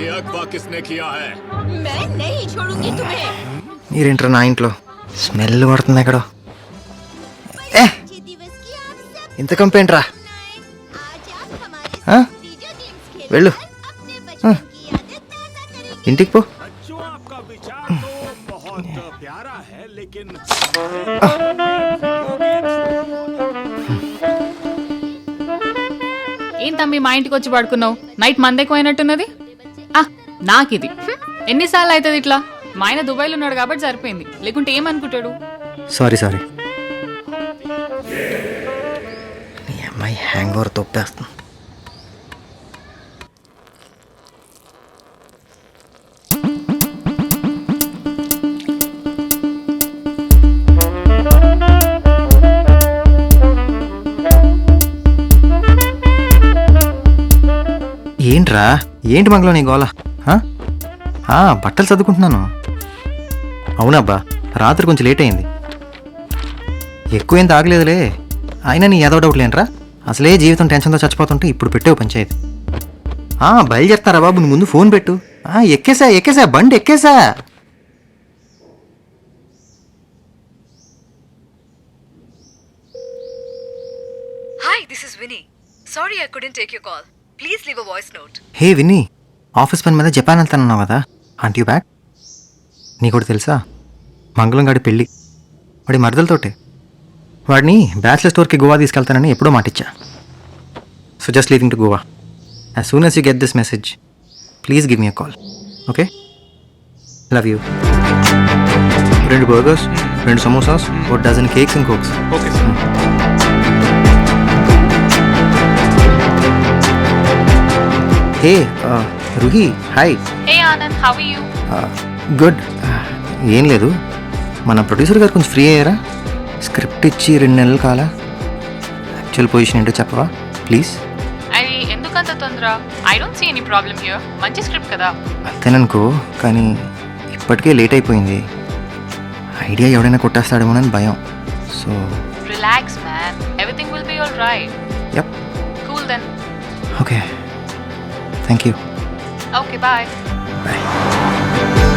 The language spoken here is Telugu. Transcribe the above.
ये अगवा किसने किया है मैं नहीं छोड़ूंगी तुम्हें మీరేంట్రా నా ఇంట్లో స్మెల్ పడుతుంది ఎక్కడో ఏ अच्छे दिवस की आप सब ఇంత కంపేంట్రా मनाएं। आज आप हमारे हाँ? साथ वीडियो गेम्स खेल వెళ్ళు अपने बचपन की यादें ताजा करेंगे ఇంటికి పో बच्चों आपका विचार तो बहुत प्यारा है लेकिन ఏం తమ్మి మా ఇంటికి వచ్చి పడుకున్నావు నైట్ మందెక్కువైనట్టున్నది ఆ నాకిది. ఎన్నిసార్లు అవుతుంది ఇట్లా? మా ఆయన దుబాయ్లో ఉన్నాడు కాబట్టి సరిపోయింది. లేకుంటే ఏమనుకుంటాడు? సారీ సారీ మీ అమ్మాయి హ్యాంగ్ ఓవర్ తొప్పేస్తుంది. ఏంట్రా? ఏంటి మంగళం నీ గోల? బట్టలు చదువుకుంటున్నాను అవునబ్బా రాత్రి కొంచెం లేట్ అయింది. ఎక్కువ ఏం తాగలేదులే. అయినా నీ ఏదో డౌట్ లేనరా. అసలే జీవితం టెన్షన్తో చచ్చిపోతుంటే ఇప్పుడు పెట్టే పంచాయతీ. ఆ, బయలుదేరుతారా బాబు? నువ్వు ముందు ఫోన్ పెట్టు. ఎక్కేసా ఎక్కేసా బండి ఎక్కేసా. Hi this is Winnie. Sorry I couldn't take you call Please leave a voice note. Hey Winnie office పని మీద జపాన్ వెళ్తానన్నావు కదా. ఆంటీ బ్యాక్ నీకు కూడా తెలుసా? మంగళం గాడి పెళ్ళి. వాడి మరదలతోటే వాడిని బ్యాచిలర్ స్టోర్కి గోవా తీసుకెళ్తానని ఎప్పుడో మాటిచ్చా. So just leaving to Goa as soon as you get this message please give me a call okay love you రెండు బర్గర్స్ రెండు సమోసాస్ ఒక dozen cakes and cokes okay hey Ruhi hi hey Anand how you good ఏం లేదు. మన ప్రొడ్యూసర్ గారు కొంచెం ఫ్రీ అయ్యారా? స్క్రిప్ట్ ఇచ్చి రెండు నెలలు కాలా? యాక్చువల్ పొజిషన్ ఏంటో చెప్పవా? ప్లీజ్ అది ఎందుకంత తొందర? I don't see any problem here మంచి స్క్రిప్ట్ కదా. అంతేననుకో కానీ ఇప్పటికే లేట్ అయిపోయింది. ఐడియా ఎవడైనా కొట్టేస్తాడేమోనని భయం. So relax man everything will be all right yup cool then okay Thank you. Okay, bye. Bye.